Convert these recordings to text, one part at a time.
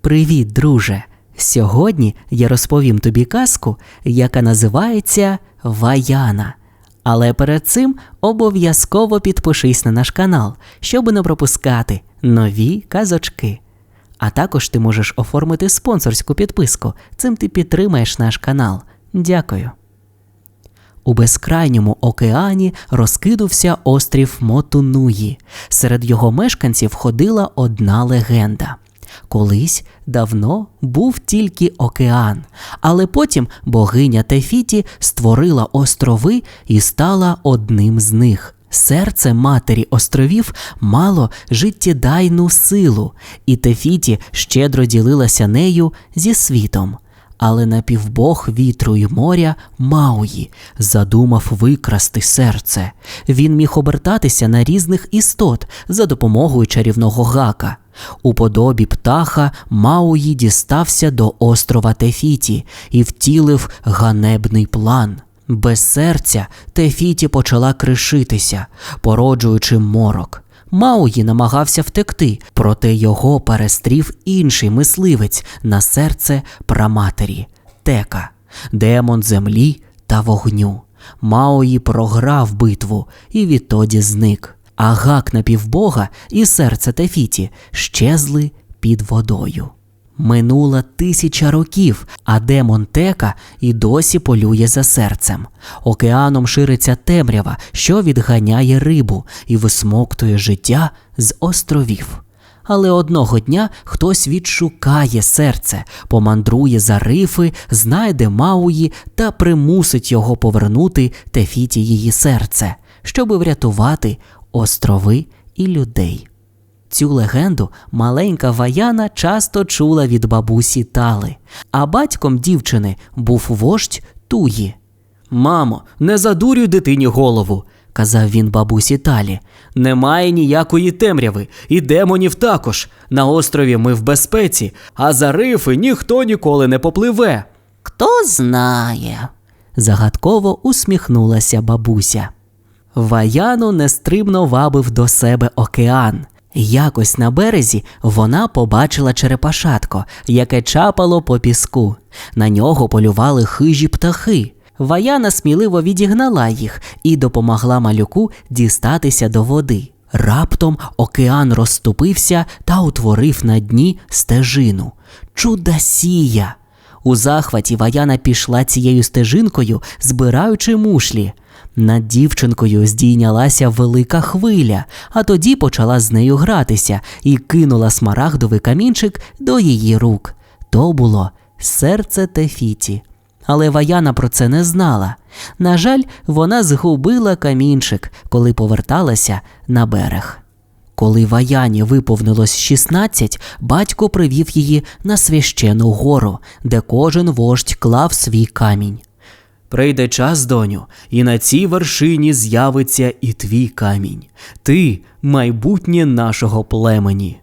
Привіт, друже! Сьогодні я розповім тобі казку, яка називається Ваяна. Але перед цим обов'язково підпишись на наш канал, щоб не пропускати нові казочки. А також ти можеш оформити спонсорську підписку. Цим ти підтримаєш наш канал. Дякую. У безкрайньому океані розкинувся острів Мотунуї. Серед його мешканців ходила одна легенда. Колись давно був тільки океан, але потім богиня Тефіті створила острови і стала одним з них. Серце матері островів мало життєдайну силу, і Тефіті щедро ділилася нею зі світом. Але напівбог вітру й моря Мауї задумав викрасти серце. Він міг обертатися на різних істот за допомогою чарівного гака. У подобі птаха Мауї дістався до острова Тефіті і втілив ганебний план. Без серця Тефіті почала кришитися, породжуючи морок. Мауї намагався втекти, проте його перестрів інший мисливець на серце праматері Тека, демон землі та вогню. Мауї програв битву і відтоді зник. А гак напівбога і серце Тефіті щезли під водою. Минула тисяча років, а демон Тека і досі полює за серцем. Океаном шириться темрява, що відганяє рибу і висмоктує життя з островів. Але одного дня хтось відшукає серце, помандрує за рифи, знайде Мауї та примусить його повернути Тефіті її серце, щоби врятувати острови і людей. Цю легенду маленька Ваяна часто чула від бабусі Тали, а батьком дівчини був вождь Туї. Мамо, не задурюй дитині голову, казав він бабусі Талі. Немає ніякої темряви, і демонів також. На острові ми в безпеці, а за рифи ніхто ніколи не попливе. Хто знає? Загадково усміхнулася бабуся. Ваяну нестримно вабив до себе океан. Якось на березі вона побачила черепашатко, яке чапало по піску. На нього полювали хижі птахи. Ваяна сміливо відігнала їх і допомогла малюку дістатися до води. Раптом океан розступився та утворив на дні стежину. Чудасія! У захваті Ваяна пішла цією стежинкою, збираючи мушлі. Над дівчинкою здійнялася велика хвиля, а тоді почала з нею гратися і кинула смарагдовий камінчик до її рук. То було серце Тефіті. Але Ваяна про це не знала. На жаль, вона згубила камінчик, коли поверталася на берег. Коли Ваяні виповнилось 16, батько привів її на священу гору, де кожен вождь клав свій камінь. Прийде час, доню, і на цій вершині з'явиться і твій камінь. Ти майбутнє нашого племені.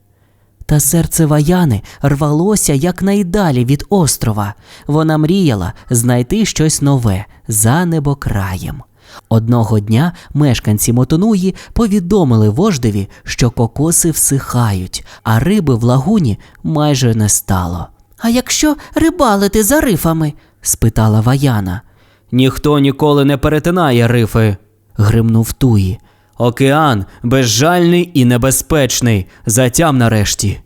Та серце Ваяни рвалося якнайдалі від острова. Вона мріяла знайти щось нове за небокраєм. Одного дня мешканці Мотонуї повідомили вождеві, що кокоси всихають, а риби в лагуні майже не стало. А якщо рибалити за рифами? спитала Ваяна. Ніхто ніколи не перетинає рифи, гримнув Туї. Океан безжальний і небезпечний. Затям нарешті.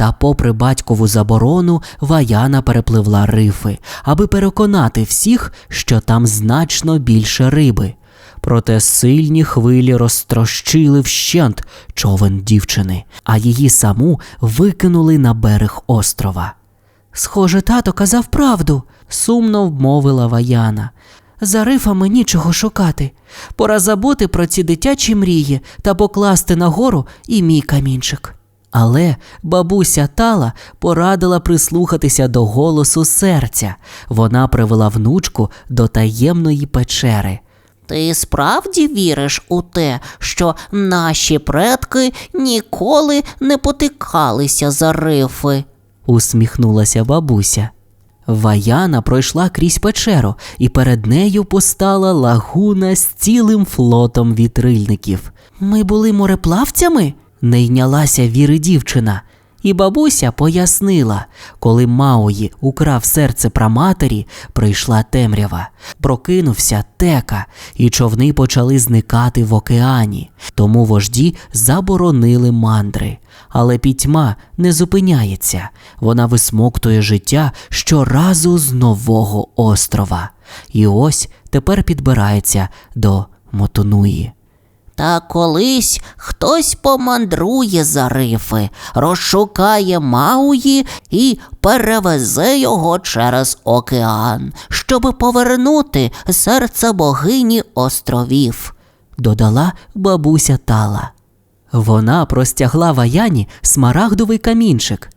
Та, попри батькову заборону, Ваяна перепливла рифи, аби переконати всіх, що там значно більше риби. Проте сильні хвилі розтрощили вщент човен дівчини, а її саму викинули на берег острова. Схоже, тато казав правду, сумно вмовила Ваяна. За рифами нічого шукати. Пора забути про ці дитячі мрії та покласти нагору і мій камінчик. Але бабуся Тала порадила прислухатися до голосу серця. Вона привела внучку до таємної печери. Ти справді віриш у те, що наші предки ніколи не потикалися за рифи? усміхнулася бабуся. Ваяна пройшла крізь печеру, і перед нею постала лагуна з цілим флотом вітрильників. Ми були мореплавцями? Не йнялася віри дівчина. І бабуся пояснила, коли Мауї украв серце праматері, прийшла темрява, прокинувся тека, і човни почали зникати в океані. Тому вожді заборонили мандри. Але пітьма не зупиняється, вона висмоктує життя щоразу з нового острова. І ось тепер підбирається до Мотонуї. Та колись хтось помандрує за рифи, розшукає Мауї і перевезе його через океан, щоб повернути серце богині островів. додала бабуся Тала. Вона простягла Ваяні смарагдовий камінчик.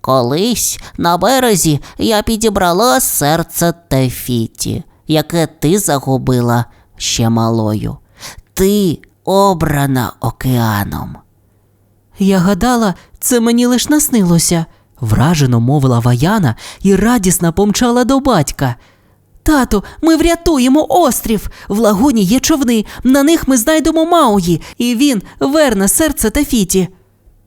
Колись на березі я підібрала серце Тефіті, яке ти загубила ще малою. Ти обрана океаном. Я гадала, це мені лиш наснилося, вражено мовила Ваяна і радісно помчала до батька. Тату, ми врятуємо острів. В лагуні є човни, на них ми знайдемо Мауї, і він верне серце Тафіті.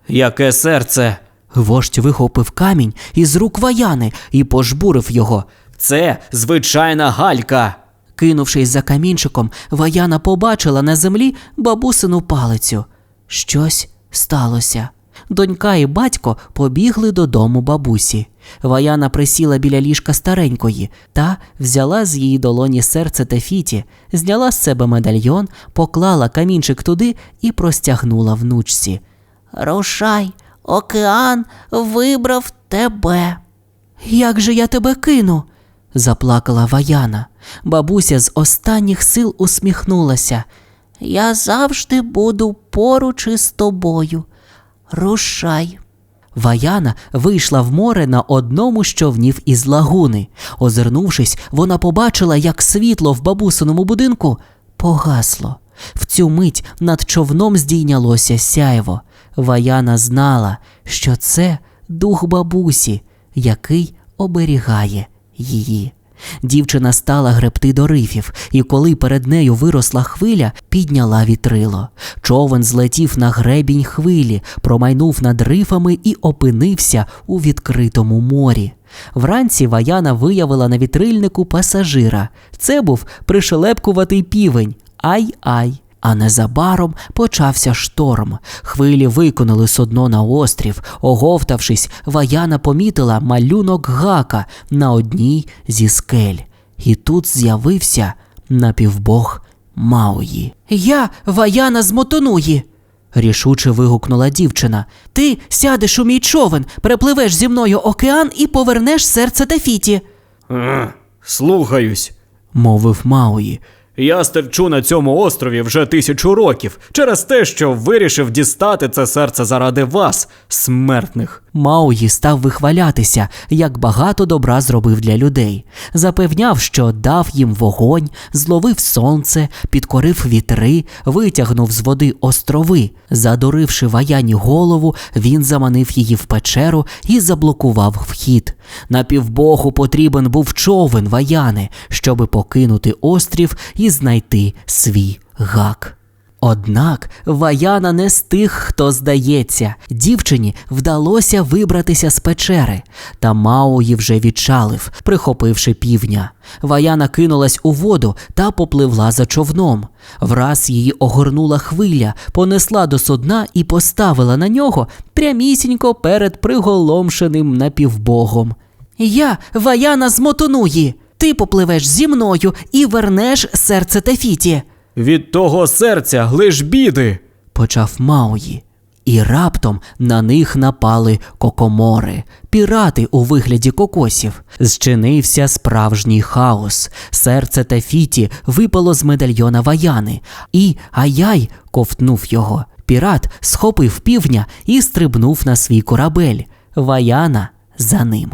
Яке серце? Вождь вихопив камінь із рук Ваяни і пожбурив його. Це звичайна галька. Кинувшись за камінчиком, Ваяна побачила на землі бабусину палицю. Щось сталося. Донька і батько побігли додому бабусі. Ваяна присіла біля ліжка старенької та взяла з її долоні серце Тефіті, зняла з себе медальйон, поклала камінчик туди і простягнула внучці. Рушай, океан вибрав тебе. Як же я тебе кину? Заплакала Ваяна. Бабуся з останніх сил усміхнулася. Я завжди буду поруч із тобою. Рушай. Ваяна вийшла в море на одному з човнів із лагуни. Озирнувшись, вона побачила, як світло в бабусиному будинку погасло. В цю мить над човном здійнялося сяйво. Ваяна знала, що це дух бабусі, який оберігає її. Дівчина стала гребти до рифів, і коли перед нею виросла хвиля, підняла вітрило. Човен злетів на гребінь хвилі, промайнув над рифами і опинився у відкритому морі. Вранці Ваяна виявила на вітрильнику пасажира. Це був пришелепкуватий півень. Ай-ай. А незабаром почався шторм. Хвилі виконали судно на острів. Оговтавшись, Ваяна помітила малюнок гака на одній зі скель. І тут з'явився напівбог Мауї. Я Ваяна з Мотонуї. рішуче вигукнула дівчина. Ти сядеш у мій човен, перепливеш зі мною океан і повернеш серце Тафіті. Е, Слухаюсь. мовив Мауї. Я стерчу на цьому острові вже тисячу років через те, що вирішив дістати це серце заради вас, смертних. Мауї став вихвалятися, як багато добра зробив для людей. Запевняв, що дав їм вогонь, зловив сонце, підкорив вітри, витягнув з води острови. Задуривши ваяні голову, він заманив її в печеру і заблокував вхід. На півбогу потрібен був човен ваяни, щоби покинути острів і знайти свій гак. Однак Ваяна не з тих, хто здається. Дівчині вдалося вибратися з печери, та Мауї вже відчалив, прихопивши півня. Ваяна кинулась у воду та попливла за човном. Враз її огорнула хвиля, понесла до судна і поставила на нього прямісінько перед приголомшеним напівбогом. Я Ваяна з Мотонуї. Ти попливеш зі мною і вернеш серце Тефіті Від того серця лиш біди. почав Мауї. І раптом на них напали кокомори, пірати у вигляді кокосів. Зчинився справжній хаос. Серце Тафіті випало з медальйона Ваяни, і Аяй ковтнув його. Пірат схопив півня і стрибнув на свій корабель. Ваяна за ним.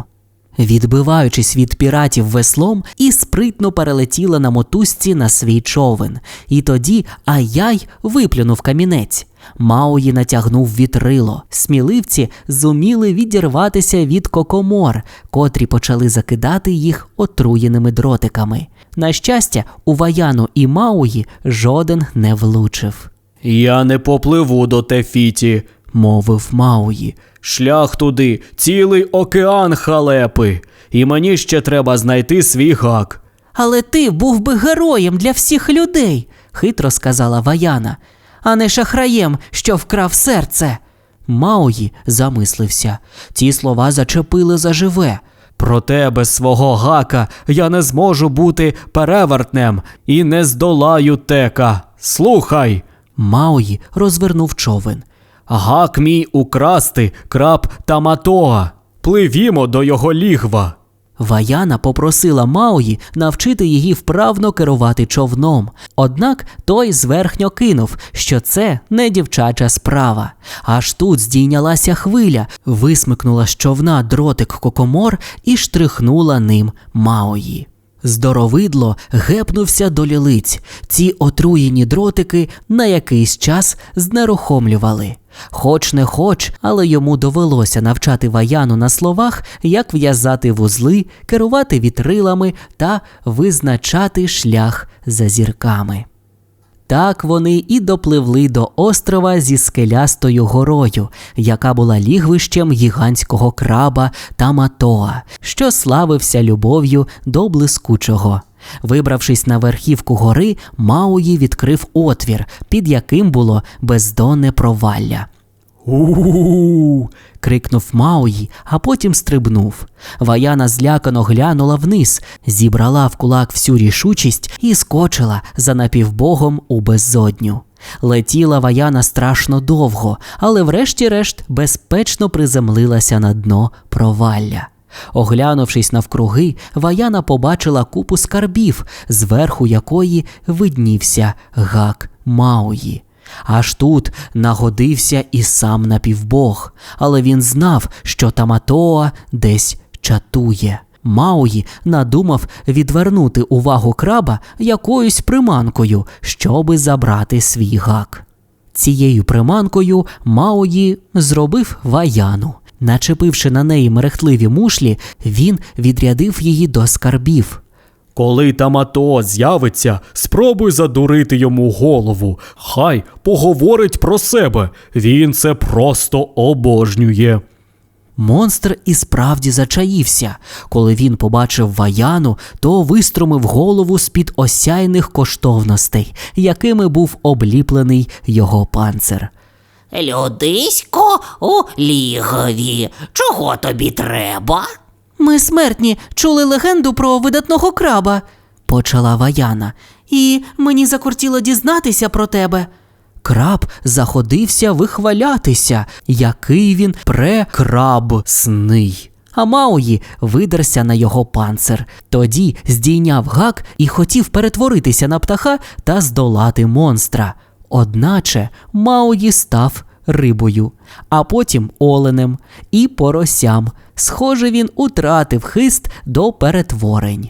Відбиваючись від піратів веслом, і спритно перелетіла на мотузці на свій човен. І тоді Аяй виплюнув камінець. Мауї натягнув вітрило. Сміливці зуміли відірватися від кокомор, котрі почали закидати їх отруєними дротиками. На щастя, у Ваяну і Мауї жоден не влучив. Я не попливу до Тефіті. Мовив Мауї. Шлях туди, цілий океан халепи. І мені ще треба знайти свій гак. Але ти був би героєм для всіх людей, хитро сказала Ваяна, а не шахраєм, що вкрав серце. Мауї замислився. Ці слова зачепили заживе. Проте без свого гака я не зможу бути перевертнем і не здолаю тека. Слухай, Мауї розвернув човен. Гак мій украсти, краб та матоа. Пливімо до його лігва. Ваяна попросила Мауї навчити її вправно керувати човном. Однак той зверхньо кинув, що це не дівчача справа. Аж тут здійнялася хвиля, висмикнула з човна дротик кокомор і штрихнула ним Мауї. Здоровидло гепнувся до лілиць. Ці отруєні дротики на якийсь час знерухомлювали. Хоч не хоч, але йому довелося навчати ваяну на словах, як в'язати вузли, керувати вітрилами та визначати шлях за зірками. Так вони і допливли до острова зі скелястою горою, яка була лігвищем гігантського краба та матоа, що славився любов'ю до блискучого. Вибравшись на верхівку гори, Мауї відкрив отвір, під яким було бездонне провалля. У-у-у. крикнув Мауї, а потім стрибнув. Ваяна злякано глянула вниз, зібрала в кулак всю рішучість і скочила за напівбогом у безодню. Летіла Ваяна страшно довго, але врешті-решт безпечно приземлилася на дно провалля. Оглянувшись навкруги, Ваяна побачила купу скарбів, зверху якої виднівся гак Мауї. Аж тут нагодився і сам напівбог, але він знав, що Таматоа десь чатує. Мауї надумав відвернути увагу краба якоюсь приманкою, щоби забрати свій гак. Цією приманкою Мауї зробив ваяну. Начепивши на неї мерехтливі мушлі, він відрядив її до скарбів. Коли Тамато з'явиться, спробуй задурити йому голову. Хай поговорить про себе. Він це просто обожнює. Монстр і справді зачаївся. Коли він побачив ваяну, то виструмив голову з-під осяйних коштовностей, якими був обліплений його панцир. Людисько у лігові. Чого тобі треба? Ми смертні чули легенду про видатного краба, почала Ваяна, і мені закортіло дізнатися про тебе. Краб заходився вихвалятися, який він прекрабсний. А Мауї видерся на його панцир. Тоді здійняв гак і хотів перетворитися на птаха та здолати монстра. Одначе Мауї став рибою, а потім оленем і поросям. Схоже, він утратив хист до перетворень.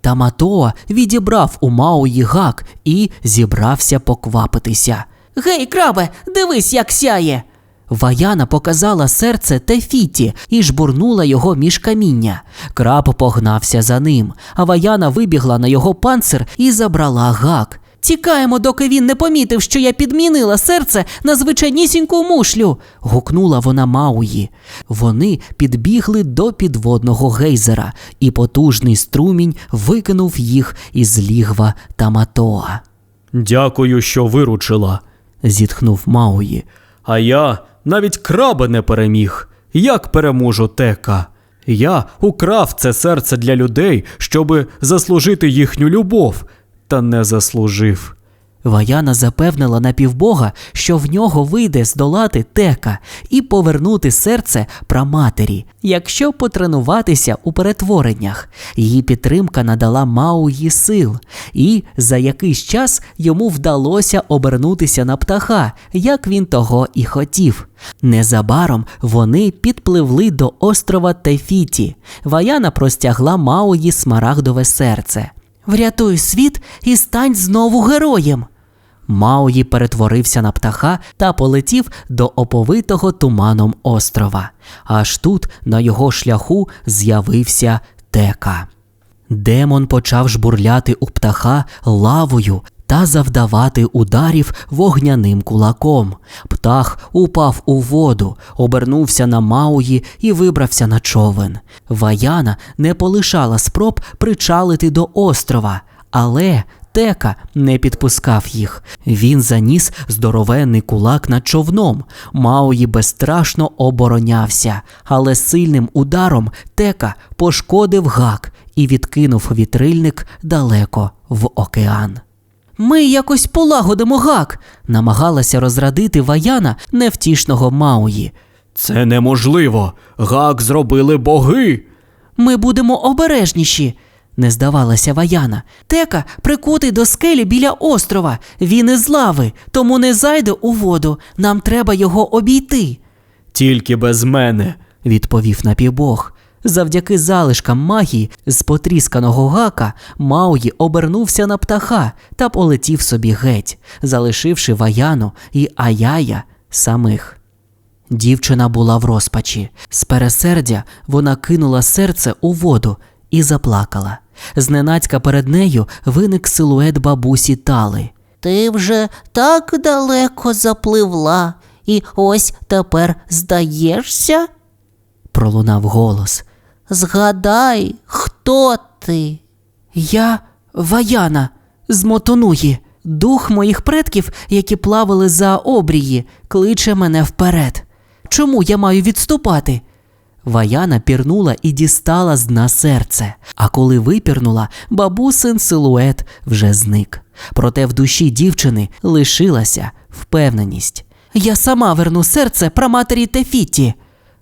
Таматоа відібрав у Мауї гак і зібрався поквапитися. Гей, крабе, дивись, як сяє. Ваяна показала серце Тефіті і жбурнула його між каміння. Краб погнався за ним, а Ваяна вибігла на його панцир і забрала гак. Тікаємо, доки він не помітив, що я підмінила серце на звичайнісіньку мушлю. гукнула вона Мауї. Вони підбігли до підводного гейзера, і потужний струмінь викинув їх із лігва Таматоа. Дякую, що виручила. Зітхнув Мауї. А я навіть краба не переміг. Як переможу тека? Я украв це серце для людей, щоби заслужити їхню любов, та не заслужив. Ваяна запевнила напівбога, що в нього вийде здолати тека і повернути серце праматері, якщо потренуватися у перетвореннях. Її підтримка надала Мауї сил, і за якийсь час йому вдалося обернутися на птаха, як він того і хотів. Незабаром вони підпливли до острова Тефіті. Ваяна простягла Мауї смарагдове серце. Врятуй світ і стань знову героєм. Мауї перетворився на птаха та полетів до оповитого туманом острова. Аж тут на його шляху з'явився тека. Демон почав жбурляти у птаха лавою та завдавати ударів вогняним кулаком. Птах упав у воду, обернувся на Мауї і вибрався на човен. Ваяна не полишала спроб причалити до острова, але Тека не підпускав їх. Він заніс здоровенний кулак над човном. Маої безстрашно оборонявся, але сильним ударом Тека пошкодив гак і відкинув вітрильник далеко в океан. Ми якось полагодимо гак, намагалася розрадити Ваяна невтішного Мауї. Це неможливо. Гак зробили боги. Ми будемо обережніші, не здавалася Ваяна. Тека прикутий до скелі біля острова. Він із лави, тому не зайде у воду. Нам треба його обійти, Тільки без мене. відповів напівбог. Завдяки залишкам магії з потрісканого гака Мауї обернувся на птаха та полетів собі геть, залишивши Ваяну і Аяя самих. Дівчина була в розпачі. З пересердя вона кинула серце у воду і заплакала. Зненацька перед нею виник силует бабусі Тали. Ти вже так далеко запливла, і ось тепер здаєшся? Пролунав голос. Згадай, хто ти? Я Ваяна з Мотонуї. Дух моїх предків, які плавали за обрії, кличе мене вперед. Чому я маю відступати? Ваяна пірнула і дістала з дна серце, а коли випірнула, бабусин силует вже зник. Проте в душі дівчини лишилася впевненість. Я сама верну серце праматері Тефіті.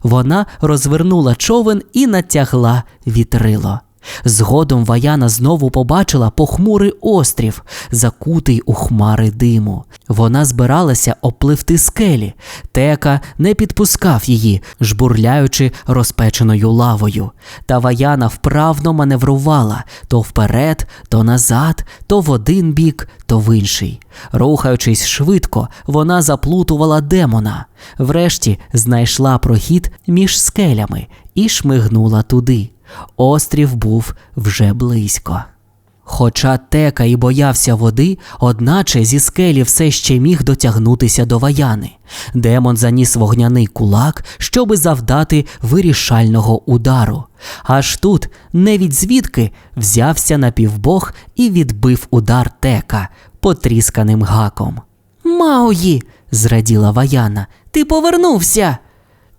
Вона розвернула човен і натягла вітрило. Згодом Ваяна знову побачила похмурий острів, закутий у хмари диму. Вона збиралася опливти скелі. Тека не підпускав її, жбурляючи розпеченою лавою. Та Ваяна вправно маневрувала то вперед, то назад, то в один бік, то в інший. Рухаючись швидко, вона заплутувала демона. Врешті знайшла прохід між скелями і шмигнула туди. Острів був вже близько. Хоча тека і боявся води, одначе зі скелі все ще міг дотягнутися до ваяни. Демон заніс вогняний кулак, щоби завдати вирішального удару. Аж тут, не від звідки, взявся напівбог і відбив удар тека потрісканим гаком. Мауї, зраділа Ваяна, ти повернувся.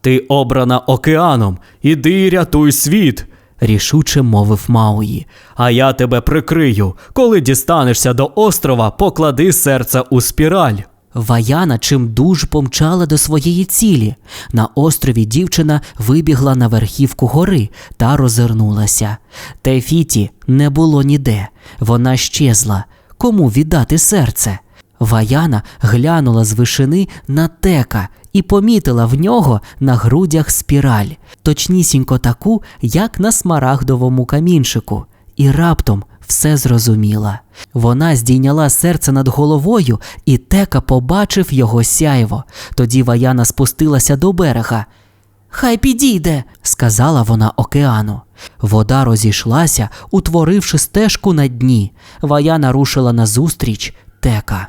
Ти обрана океаном. Іди рятуй світ. Рішуче мовив Мауї. А я тебе прикрию. Коли дістанешся до острова, поклади серце у спіраль. Ваяна чимдуж помчала до своєї цілі. На острові дівчина вибігла на верхівку гори та розвернулася. Тефіті не було ніде. Вона щезла. Кому віддати серце? Ваяна глянула з вишини на тека і помітила в нього на грудях спіраль, точнісінько таку, як на смарагдовому камінчику, і раптом все зрозуміла. Вона здійняла серце над головою, і тека побачив його сяйво. Тоді Ваяна спустилася до берега. Хай підійде, сказала вона океану. Вода розійшлася, утворивши стежку на дні. Ваяна рушила назустріч тека.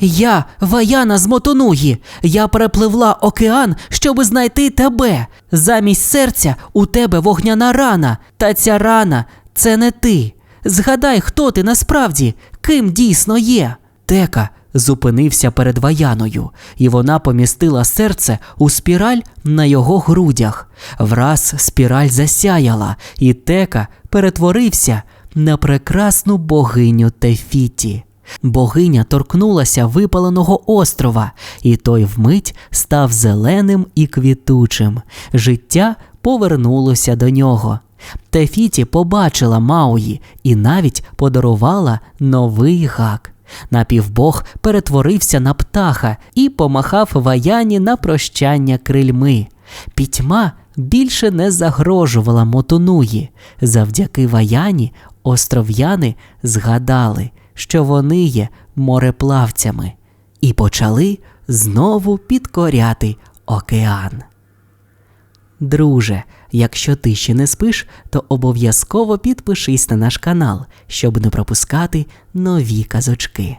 Я, Ваяна з Мотонуї, я перепливла океан, щоби знайти тебе. Замість серця у тебе вогняна рана, та ця рана це не ти. Згадай, хто ти насправді, ким дійсно є. Тека зупинився перед Ваяною, і вона помістила серце у спіраль на його грудях. Враз спіраль засяяла, і Тека перетворився на прекрасну богиню Тефіті. Богиня торкнулася випаленого острова, і той вмить став зеленим і квітучим. Життя повернулося до нього. Тефіті побачила Мауї і навіть подарувала новий гак. Напівбог перетворився на птаха і помахав Ваяні на прощання крильми. Пітьма більше не загрожувала Мотонуї. Завдяки Ваяні остров'яни згадали, що вони є мореплавцями, і почали знову підкоряти океан. Друже, якщо ти ще не спиш, то обов'язково підпишись на наш канал, щоб не пропускати нові казочки.